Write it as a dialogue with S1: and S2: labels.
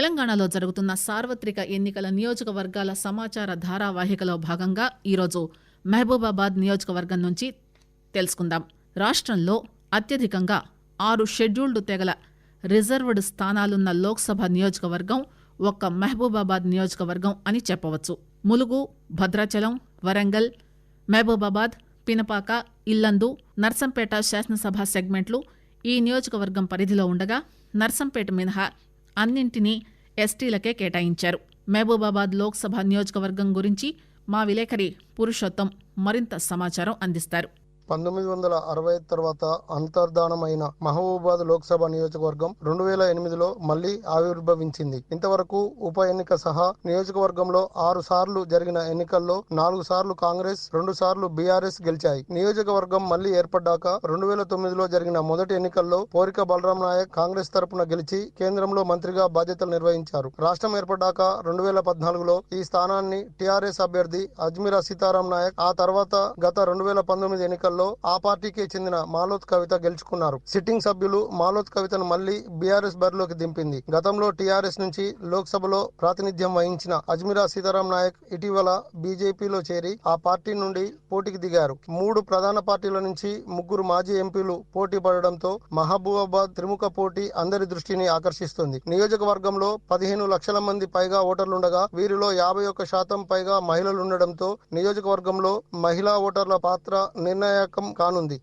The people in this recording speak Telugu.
S1: తెలంగాణలో జరుగుతున్న సార్వత్రిక ఎన్నికల నియోజకవర్గాల సమాచార ధారావాహికలో భాగంగా ఈరోజు మహబూబాబాద్ నియోజకవర్గం నుంచి తెలుసుకుందాం. రాష్ట్రంలో అత్యధికంగా ఆరు షెడ్యూల్డ్ తెగల రిజర్వ్డ్ స్థానాలున్న లోక్సభ నియోజకవర్గం ఒక్క మహబూబాబాద్ నియోజకవర్గం అని చెప్పవచ్చు. ములుగు భద్రాచలం వరంగల్ మహబూబాబాద్ పినపాక ఇల్లందు నర్సంపేట శాసనసభ సెగ్మెంట్లు ఈ నియోజకవర్గం పరిధిలో ఉండగా నర్సంపేట మినహా అన్నింటినీ ఎస్టీలకే కేటాయించారు. మహబూబాబాద్ లోక్సభ నియోజకవర్గం గురించి మా విలేకరి పురుషోత్తం మరింత సమాచారం అందిస్తారు.
S2: పంతొమ్మిది వందల అరవై తర్వాత అంతర్ధానమైన మహబూబాద్ లోక్సభ నియోజకవర్గం రెండు వేల ఎనిమిదిలో మళ్ళీ ఆవిర్భవించింది. ఇంతవరకు ఉప ఎన్నిక సహా నియోజకవర్గంలో ఆరు సార్లు జరిగిన ఎన్నికల్లో నాలుగు సార్లు కాంగ్రెస్ రెండు సార్లు బీఆర్ఎస్ గెలిచాయి. నియోజకవర్గం మళ్ళీ ఏర్పడ్డాక రెండు వేల తొమ్మిదిలో జరిగిన మొదటి ఎన్నికల్లో పోరిక బలరాం నాయక్ కాంగ్రెస్ తరపున గెలిచి కేంద్రంలో మంత్రిగా బాధ్యతలు నిర్వహించారు. రాష్ట్రం ఏర్పడ్డాక రెండు వేల పద్నాలుగులో ఈ స్థానాన్ని టీఆర్ఎస్ అభ్యర్థి అజ్మీరా సీతారాం నాయక్ ఆ తర్వాత గత రెండు వేల పంతొమ్మిది ఎన్నికల్లో ఆ పార్టీకి చెందిన మాలోత్ కవిత గెలుచుకున్నారు. సిట్టింగ్ సభ్యులు మాలోత్ కవితను మళ్ళీ బీఆర్ఎస్ బరిలోకి దింపింది. గతంలో టీఆర్ఎస్ నుంచి లోక్సభలో ప్రాతినిధ్యం వహించిన అజ్మీరా సీతారాం నాయక్ ఇటీవల బీజేపీలో చేరి ఆ పార్టీ నుండి పోటీకి దిగారు. మూడు ప్రధాన పార్టీల నుంచి ముగ్గురు మాజీ ఎంపీలు పోటీ పడడంతో మహబూబాబాద్ త్రిముఖ పోటీ అందరి దృష్టిని ఆకర్షిస్తుంది. నియోజకవర్గంలో పదిహేను లక్షల మంది పైగా ఓటర్లుండగా వీరిలో యాభై ఒక్క శాతం పైగా మహిళలుండడంతో నియోజకవర్గంలో మహిళా ఓటర్ల పాత్ర నిర్ణాయకం పూరకం కానుంది.